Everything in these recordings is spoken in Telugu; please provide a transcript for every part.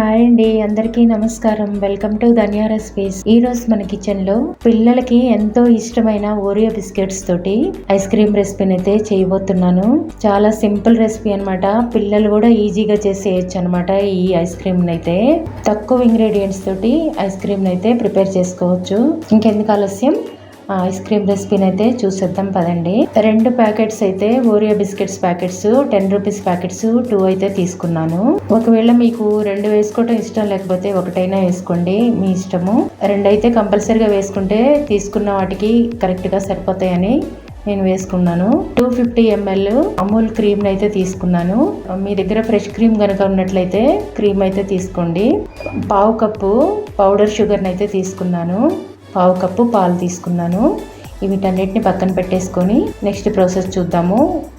హాయ్ అండి అందరికీ నమస్కారం. వెల్కమ్ టు ధనియా రెసిపీస్ ఈ రోజు మన కిచెన్లో పిల్లలకి ఎంతో ఇష్టమైన ఓరియో బిస్కెట్స్ తోటి ఐస్ క్రీమ్ రెసిపీని అయితే చేయబోతున్నాను. చాలా సింపుల్ రెసిపీ అన్నమాట. పిల్లలు కూడా ఈజీగా చేసేయచ్చు అనమాట ఈ ఐస్ క్రీమ్ అయితే తక్కువ ఇంగ్రీడియంట్స్ తోటి ఐస్ క్రీమ్ అయితే ప్రిపేర్ చేసుకోవచ్చు. ఇంకెందుకు ఆలస్యం? ఐస్ క్రీమ్ రెసిపీని అయితే చూసేద్దాం పదండి. రెండు ప్యాకెట్స్ అయితే Oreo biscuits packets ten rupees packets two అయితే తీసుకున్నాను. ఒకవేళ మీకు రెండు వేసుకోవటం ఇష్టం లేకపోతే ఒకటైనా వేసుకోండి మీ ఇష్టము. రెండు అయితే కంపల్సరీగా వేసుకుంటే తీసుకున్న వాటికి కరెక్ట్గా సరిపోతాయని నేను వేసుకున్నాను. Two fifty ml Amul cream అయితే తీసుకున్నాను. మీ దగ్గర ఫ్రెష్ క్రీమ్ కనుక ఉన్నట్లయితే క్రీమ్ అయితే తీసుకోండి. పావు కప్పు పౌడర్ షుగర్ని అయితే తీసుకున్నాను. పావు కప్పు పాలు తీసుకున్నాను. వీటన్నిటిని పక్కన పెట్టేసుకొని నెక్స్ట్ ప్రాసెస్ చూద్దాము.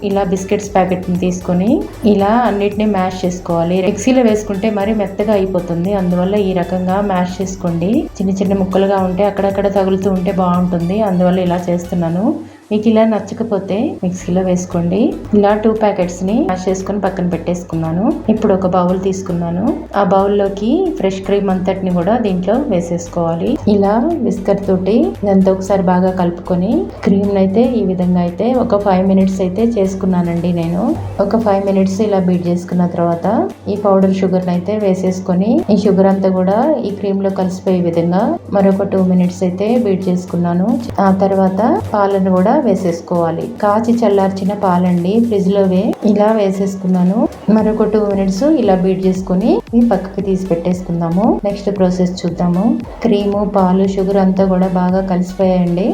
ఇలా బిస్కెట్స్ ప్యాకెట్ని తీసుకొని ఇలా అన్నిటిని మ్యాష్ చేసుకోవాలి. మిక్సీలో వేసుకుంటే మరి మెత్తగా అయిపోతుంది. అందువల్ల ఈ రకంగా మ్యాష్ చేసుకోండి. చిన్న చిన్న ముక్కలుగా ఉంటే అక్కడక్కడ తగులుతూ ఉంటే బాగుంటుంది. అందువల్ల ఇలా చేస్తున్నాను. మీకు ఇలా నచ్చకపోతే మిక్సీలో వేసుకోండి. ఇలా టూ ప్యాకెట్స్ని వాష్ చేసుకొని పక్కన పెట్టేసుకున్నాను. ఇప్పుడు ఒక బౌల్ తీసుకున్నాను. ఆ బౌల్లోకి ఫ్రెష్ క్రీమ్ అంతటిని కూడా దీంట్లో వేసేసుకోవాలి. ఇలా విస్కర్ తోటి ఇదంతా ఒకసారి బాగా కలుపుకొని క్రీమ్ అయితే ఈ విధంగా అయితే ఒక ఫైవ్ మినిట్స్ అయితే చేసుకున్నానండి నేను. ఒక ఫైవ్ మినిట్స్ ఇలా బీట్ చేసుకున్న తర్వాత ఈ పౌడర్ షుగర్ అయితే వేసేసుకొని ఈ షుగర్ అంతా కూడా ఈ క్రీమ్లో కలిసిపోయే విధంగా మరొక టూ మినిట్స్ అయితే బీట్ చేసుకున్నాను. ఆ తర్వాత పాలను కూడా వేసేసుకోవాలి. కాచి చల్లార్చిన పాలండి ఫ్రిడ్జ్ లోవే ఇలా వేసేసుకున్నాను. మరొక టూ మినిట్స్ ఇలా బీట్ చేసుకుని ఈ పక్కకి తీసి పెట్టేసుకుందాము. నెక్స్ట్ ప్రాసెస్ చూద్దాము. క్రీము పాలు షుగర్ అంతా కూడా బాగా కలిసిపోయాయండి.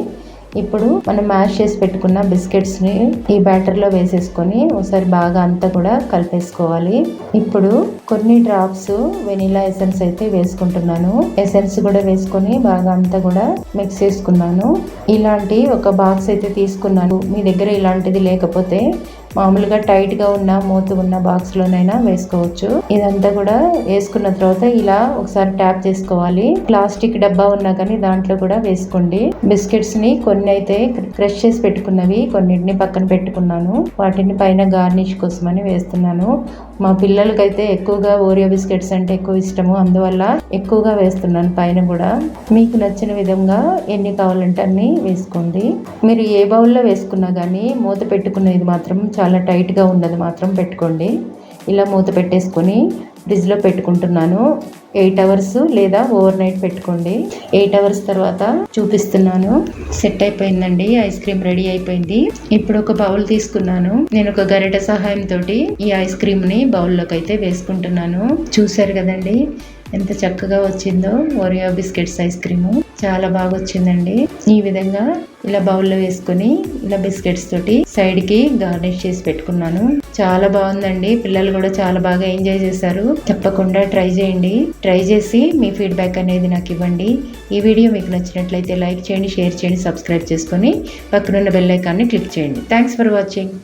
ఇప్పుడు మనం మ్యాష్ చేసి పెట్టుకున్న బిస్కెట్స్ని ఈ బ్యాటర్లో వేసేసుకొని ఒకసారి బాగా అంతా కూడా కలిపేసుకోవాలి. ఇప్పుడు కొన్ని డ్రాప్స్ వెనీలా ఎసెన్స్ అయితే వేసుకుంటున్నాను. ఎసెన్స్ కూడా వేసుకొని బాగా అంతా కూడా మిక్స్ చేసుకున్నాను. ఇలాంటి ఒక బాక్స్ అయితే తీసుకున్నాను. మీ దగ్గర ఇలాంటిది లేకపోతే మామూలుగా టైట్గా ఉన్న మూత ఉన్న బాక్స్ లోనైనా వేసుకోవచ్చు. ఇదంతా కూడా వేసుకున్న తర్వాత ఇలా ఒకసారి ట్యాప్ చేసుకోవాలి. ప్లాస్టిక్ డబ్బా ఉన్నా కానీ దాంట్లో కూడా వేసుకోండి. బిస్కెట్స్ని కొన్ని అయితే క్రష్ చేసి పెట్టుకున్నవి కొన్నిటిని పక్కన పెట్టుకున్నాను. వాటిని పైన గార్నిష్ కోసమని వేస్తున్నాను. మా పిల్లలకైతే ఎక్కువగా ఓరియో బిస్కెట్స్ అంటే ఎక్కువ ఇష్టము. అందువల్ల ఎక్కువగా వేస్తున్నాను పైన కూడా. మీకు నచ్చిన విధంగా ఎన్ని కావాలంటే అన్ని వేసుకోండి. మీరు ఏ బౌల్లో వేసుకున్నా కానీ మూత పెట్టుకునేది మాత్రం చాలా టైట్గా ఉన్నది మాత్రం పెట్టుకోండి. ఇలా మూత పెట్టేసుకొని ఫ్రిడ్జ్లో పెట్టుకుంటున్నాను. ఎయిట్ అవర్స్ లేదా ఓవర్ నైట్ పెట్టుకోండి. ఎయిట్ అవర్స్ తర్వాత చూపిస్తున్నాను. సెట్ అయిపోయిందండి. ఐస్ క్రీమ్ రెడీ అయిపోయింది. ఇప్పుడు ఒక బౌల్ తీసుకున్నాను. నేను ఒక గరిట సహాయంతో ఈ ఐస్ క్రీమ్ని బౌల్లోకి అయితే వేసుకుంటున్నాను. చూసారు కదండి? ఎంత చక్కగా వచ్చిందో ఓరియో బిస్కెట్స్ ఐస్ క్రీము. చాలా బాగా వచ్చిందండి ఈ విధంగా ఇలా బౌల్లో వేసుకొని ఇలా బిస్కెట్స్ తోటి సైడ్కి గార్నిష్ చేసి పెట్టుకున్నాను. చాలా బాగుందండి. పిల్లలు కూడా చాలా బాగా ఎంజాయ్ చేశారు. తప్పకుండా ట్రై చేయండి. ట్రై చేసి మీ ఫీడ్బ్యాక్ అనేది నాకు ఇవ్వండి. ఈ వీడియో మీకు నచ్చినట్లయితే లైక్ చేయండి షేర్ చేయండి సబ్స్క్రైబ్ చేసుకొని పక్కనున్న బెల్ ఐకాన్ని క్లిక్ చేయండి. Thanks for watching